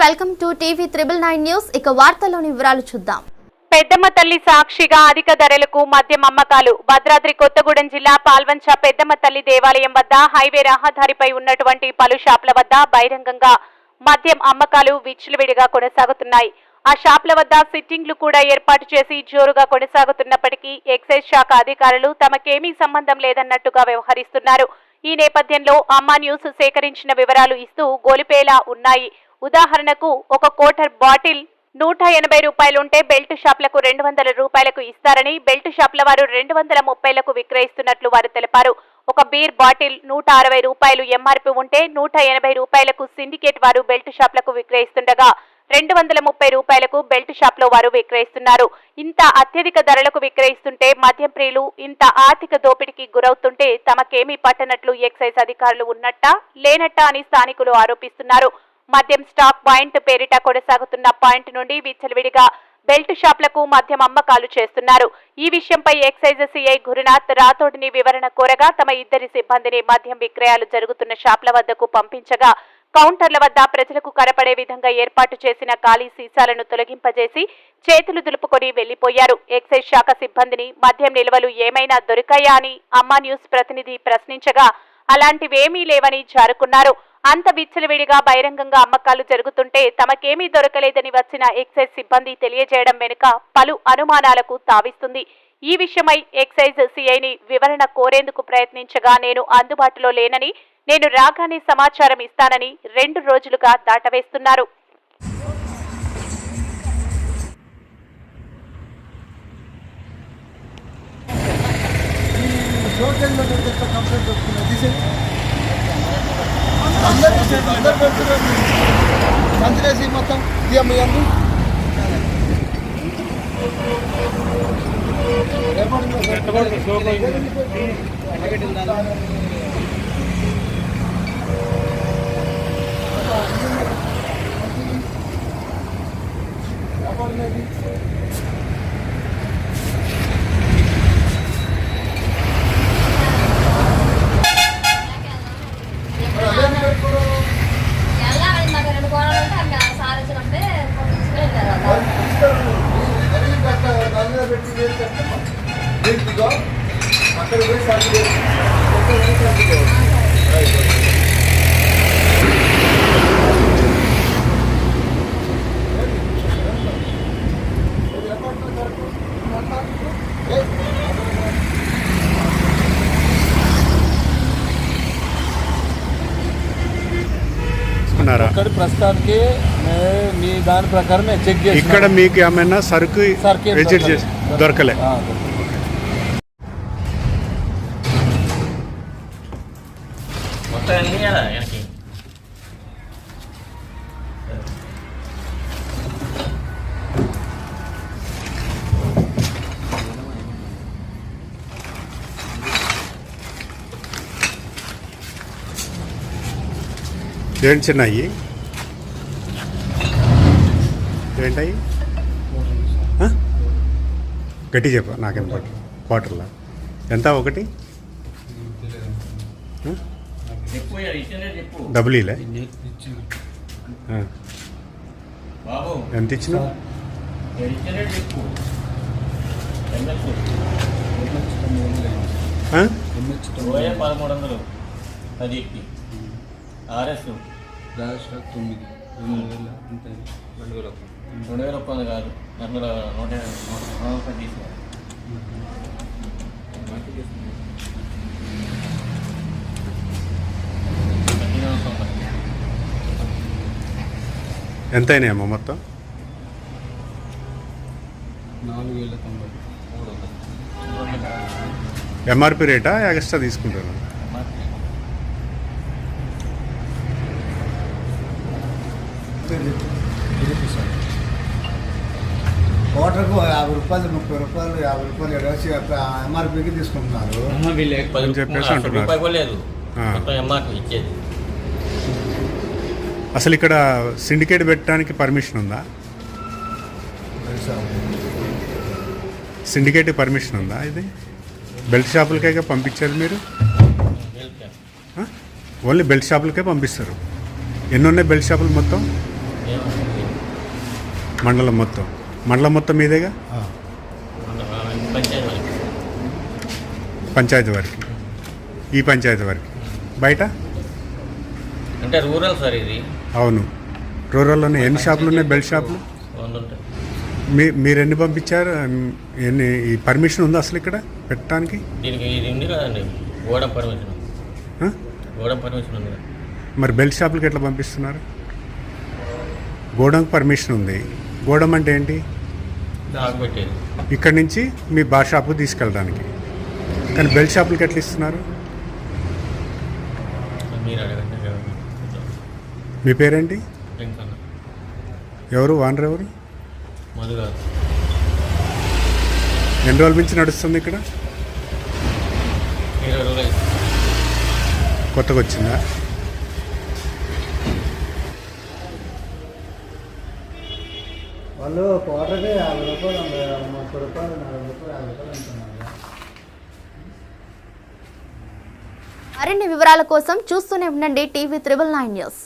Welcome to TV triple nine news. ఇక వార్తల్లోని వివరాలు చూద్దాం. పెద్దమ్మ తల్లి సాక్షిగా అధిక ధరలకు మద్యం అమ్మకాలు. భద్రాద్రి కొత్తగూడెం జిల్లా పాల్వంచ పెద్దమ్మ తల్లి దేవాలయం వద్ద హైవే రహదారిపై ఉన్నటువంటి పలు షాపుల వద్ద బహిరంగంగా మద్యం అమ్మకాలు విచ్చలవిడిగా కొనసాగుతున్నాయి. ఆ షాపుల వద్ద సిట్టింగ్లు కూడా ఏర్పాటు చేసి జోరుగా కొనసాగుతున్నప్పటికీ ఎక్సైజ్ శాఖ అధికారులు తమకేమీ సంబంధం లేదన్నట్టుగా వ్యవహరిస్తున్నారు. ఈ నేపథ్యంలో అమ్మా న్యూస్ సేకరించిన వివరాలు ఇస్తూ గోలిపేలా ఉన్నాయి. ఉదాహరణకు ఒక కోటర్ బాటిల్ నూట ఎనభై రూపాయలుంటే బెల్ట్ షాప్లకు రెండు వందల రూపాయలకు ఇస్తారని బెల్ట్ షాప్ల వారు రెండు వందల ముప్పైలకు విక్రయిస్తున్నట్లు వారు తెలిపారు. ఒక బీర్ బాటిల్ నూట అరవై రూపాయలు ఎంఆర్పి ఉంటే నూట ఎనభై రూపాయలకు సిండికేట్ వారు బెల్ట్ షాప్లకు విక్రయిస్తుండగా రెండు వందల ముప్పై రూపాయలకు బెల్ట్ షాప్లో వారు విక్రయిస్తున్నారు. ఇంత అత్యధిక ధరలకు విక్రయిస్తుంటే మద్యం ప్రియులు ఇంత ఆర్థిక దోపిడీకి గురవుతుంటే తమకేమీ పట్టనట్లు ఎక్సైజ్ అధికారులు ఉన్నట్టా లేనట్టా అని స్థానికులు ఆరోపిస్తున్నారు. మద్యం స్టాక్ పాయింట్ పేరిట కొనసాగుతున్న పాయింట్ నుండి విచ్చలవిడిగా బెల్ట్ షాప్లకు మద్యం అమ్మకాలు చేస్తున్నారు. ఈ విషయంపై ఎక్సైజ్ సిఐ గురునాథ్ రాథోడ్ని వివరణ కోరగా తమ ఇద్దరి సిబ్బందిని మద్యం విక్రయాలు జరుగుతున్న షాప్ల వద్దకు పంపించగా కౌంటర్ల వద్ద ప్రజలకు కనపడే విధంగా ఏర్పాటు చేసిన ఖాళీ సీసాలను తొలగింపజేసి చేతులు దులుపుకొని వెళ్ళిపోయారు ఎక్సైజ్ శాఖ సిబ్బందిని మద్యం నిల్వలు ఏమైనా దొరికాయా అని అమ్మా న్యూస్ ప్రతినిధి ప్రశ్నించగా అలాంటివేమీ లేవని జారుకున్నారు. అంత విచ్చలవిడిగా బహిరంగంగా అమ్మకాలు జరుగుతుంటే తమకేమీ దొరకలేదని వచ్చిన ఎక్సైజ్ సిబ్బంది తెలియజేయడం వెనుక పలు అనుమానాలకు తావిస్తుంది. ఈ విషయమై ఎక్సైజ్ సిఐని వివరణ కోరేందుకు ప్రయత్నించగా నేను అందుబాటులో లేనని నేను రాగానే సమాచారం ఇస్తానని రెండు రోజులుగా దాటవేస్తున్నారు. కంప్లైంట్ అందరూ అందరు పెడుతున్నారు మొత్తం ఇయ్యమ్మ Thank you. ఇక్కడ ప్రస్తుతానికి మే- దాని ప్రకారం చెక్ చేసి ఇక్కడ మీకు ఏమైనా సరుకు సరుకు దొరకలేదు. చేసి దొరకలే. ఎన్ని కదా వెనక్కి ఏంటి ఆ? గట్టి చెప్పు నాకేం పట్టు క్వార్టర్లా ఎంత ఒకటి? డబుల్ ఇలే ఎంత? ఓఏ పదమూడు వందలు పదికి ఆర్ఎస్. తొమ్మిది. రెండు వేల రెండు వేల రెండు వేల ఒక్క వంద కాదు. నూట నూట నూట నూట ముప్పై తీసుకో పద్దెనిమిది వందల తొంభై. ఎంత అయినాయమ్మా మొత్తం ఎంఆర్పి రేటా ఎక్స్ట్రా తీసుకుంటాను కోటర్కు యాభై రూపాయలు ముప్పై రూపాయలు యాభై రూపాయలు ఎడవేసి ఎంఆర్పీకి తీసుకుంటున్నారు. చెప్పేసి అంటున్నారు. ఎంఆర్పి ఇచ్చేది. అసలు ఇక్కడ సిండికేట్ పెట్టడానికి పర్మిషన్ ఉందా? సిండికేట్ పర్మిషన్ ఉందా ఇది? బెల్ట్ షాపులకే పంపించారు మీరు? ఓన్లీ బెల్ట్ షాపులకే పంపిస్తారు. ఎన్ని ఉన్నాయి బెల్ట్ షాపులు మొత్తం? మండలం మొత్తం. మండలం మొత్తం మీదేగా? పంచాయతీ పంచాయతీ వరకు. ఈ పంచాయతీ వరకు. బయట? అంటే రూరల్ సార్ ఇది. అవును. రూరల్లోనే ఎన్ని షాపులు ఉన్నాయి బెల్ట్ షాపులు? వంద ఉంటాయి మీ మీరు ఎన్ని పంపించారు ఎన్ని ఈ పర్మిషన్ ఉందా అసలు ఇక్కడ పెట్టడానికి? దీనికి ఇది ఉంది కదండి. గోడం పర్మిషన్. ఆ? గోడం పర్మిషన్ ఉంది కదా. మరి బెల్ట్ షాపులకి ఎట్లా పంపిస్తున్నారు? గోడంకి పర్మిషన్ ఉంది. గోడం అంటే ఏంటి? పెట్టేది. ఇక్కడి నుంచి మీ బా షాపు తీసుకెళ్ళడానికి. కానీ బెల్ట్ షాపులకి ఎట్లా ఇస్తున్నారు? మీరు అడగండి? మీ పేరేంటి? ఎవరు? వానర్ ఎవరు? ఎన్ని రోజుల నుంచి నడుస్తుంది ఇక్కడ. కొత్తగా వచ్చిందా? వాళ్ళు కోటకి యాభై రూపాయలు ముప్పై రూపాయలు నలభై రూపాయలు యాభై రూపాయలు అంటున్నారు. మరిన్ని వివరాల కోసం చూస్తూనే ఉండండి టీవీ త్రిబుల్ నైన్ న్యూస్.